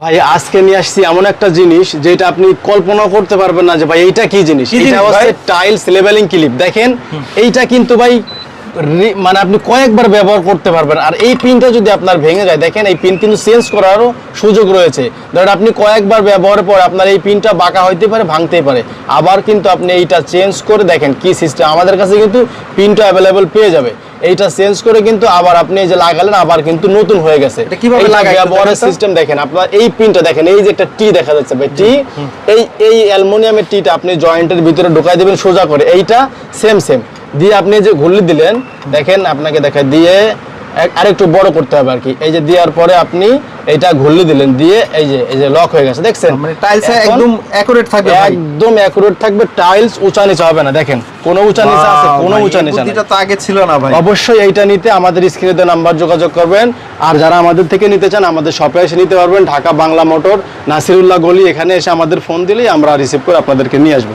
ভাই আজকে নিয়ে আসছি এমন একটা জিনিস যেটা আপনি কল্পনা করতে পারবেন না যে ভাই এইটা কি জিনিস? এটা হচ্ছে টাইলস লেভেলিং ক্লিপ দেখেন এইটা কিন্তু ভাই মানে আপনি কয়েকবার ব্যবহার করতে পারবেন। আর এই পিনটা যদি আপনার ভেঙে যায় দেখেন এই পিন কিন্তু চেঞ্জ করারও সুযোগ রয়েছে। ধরেন আপনি কয়েকবার ব্যবহারের পর আপনার এই পিনটা বাঁকা হইতে পারে ভাঙতেই পারে। আবার কিন্তু আপনি এইটা চেঞ্জ করে দেখেন কি সিস্টেম আমাদের কাছে কিন্তু পিনটা অ্যাভেলেবল পেয়ে যাবে। এইটা চেঞ্জ করে কিন্তু আবার আপনি যে লাগালেন আবার কিন্তু নতুন হয়ে গেছে। এটা কীভাবে ব্যবহারের সিস্টেম দেখেন আপনার এই পিনটা দেখেন এই যে একটা টি দেখা যাচ্ছে ভাই টি এই এই অ্যালুমিনিয়ামের টিটা আপনি জয়েন্টের ভিতরে ঢোকাই দেবেন সোজা করে এইটা সেম সেম দিয়ে আপনি যে ঘুরলি দিলেন দেখেন আপনাকে দেখা দিয়ে এক- আরেকটু বড় করতে হবে আর কি। এই যে দেওয়ার পরে আপনি এইটা ঘুরলি দিলেন দিয়ে এই যে এই যে লক হয়ে গেছে দেখছেন? মানে টাইলস একদম অ্যাকুরেট থাকবে একদম অ্যাকুরেট থাকবে টাইলস উঁচা নিচে হবে না দেখেন। কোনো উঁচা নিচে আছে কোনো উঁচা নিচে নাই। তো আগে ছিল না ভাই। অবশ্যই এইটা নিতে আমাদের স্ক্রিনে দেওয়া নাম্বার যোগাযোগ করবেন। আর যারা আমাদের থেকে নিতে চান আমাদের শপে এসে নিতে পারবেন। ঢাকা বাংলা মোটর নাসিরুল্লাহ গলি এখানে এসে আমাদের ফোন দিলেই আমরা রিসিভ করে আপনাদেরকে নিয়ে আসব।